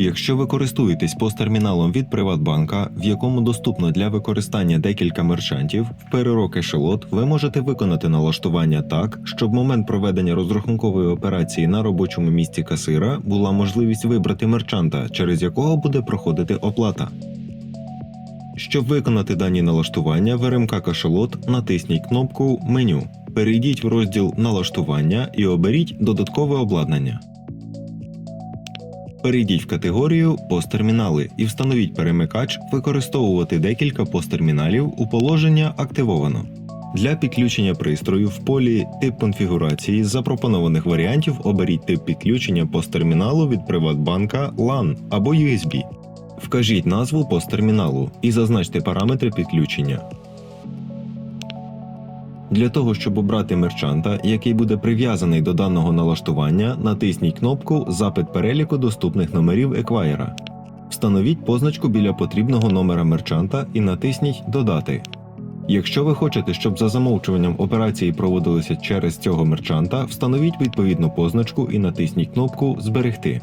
Якщо ви користуєтесь посттерміналом від Приватбанка, в якому доступно для використання декілька мерчантів, в перерок ешелот ви можете виконати налаштування так, щоб момент проведення розрахункової операції на робочому місці касира була можливість вибрати мерчанта, через якого буде проходити оплата. Щоб виконати дані налаштування в РМК Кашалот, натисніть кнопку Меню. Перейдіть в розділ Налаштування і оберіть додаткове обладнання. Перейдіть в категорію Посттермінали і встановіть перемикач використовувати декілька посттерміналів у положення активовано. Для підключення пристрою в полі Тип конфігурації з запропонованих варіантів оберіть тип підключення посттерміналу від Приватбанка LAN або USB. Вкажіть назву посттерміналу і зазначте параметри підключення. Для того, щоб обрати мерчанта, який буде прив'язаний до даного налаштування, натисніть кнопку Запит переліку доступних номерів еквайера. Встановіть позначку біля потрібного номера мерчанта і натисніть Додати. Якщо ви хочете, щоб за замовчуванням операції проводилися через цього мерчанта, встановіть відповідну позначку і натисніть кнопку Зберегти.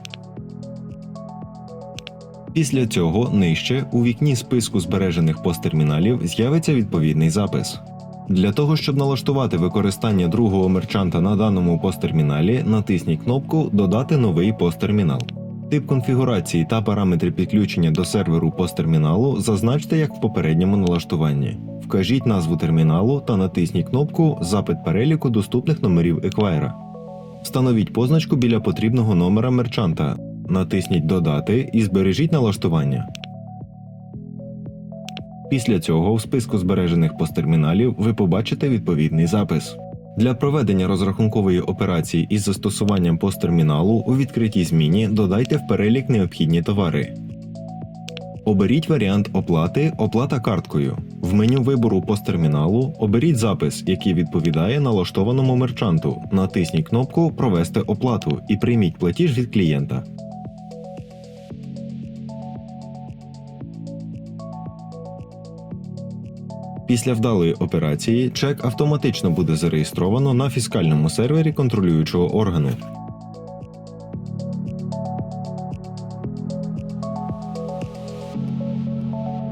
Після цього нижче у вікні списку збережених посттерміналів з'явиться відповідний запис. Для того, щоб налаштувати використання другого мерчанта на даному посттерміналі, натисніть кнопку Додати новий посттермінал. Тип конфігурації та параметри підключення до серверу посттерміналу зазначте як в попередньому налаштуванні. Вкажіть назву терміналу та натисніть кнопку Запит переліку доступних номерів еквайра. Встановіть позначку біля потрібного номера мерчанта. Натисніть Додати і збережіть налаштування. Після цього в списку збережених посттерміналів ви побачите відповідний запис. Для проведення розрахункової операції із застосуванням посттерміналу у відкритій зміні додайте в перелік необхідні товари. Оберіть варіант оплати Оплата карткою. В меню вибору посттерміналу оберіть запис, який відповідає налаштованому мерчанту. Натисніть кнопку Провести оплату і прийміть платіж від клієнта. Після вдалої операції чек автоматично буде зареєстровано на фіскальному сервері контролюючого органу.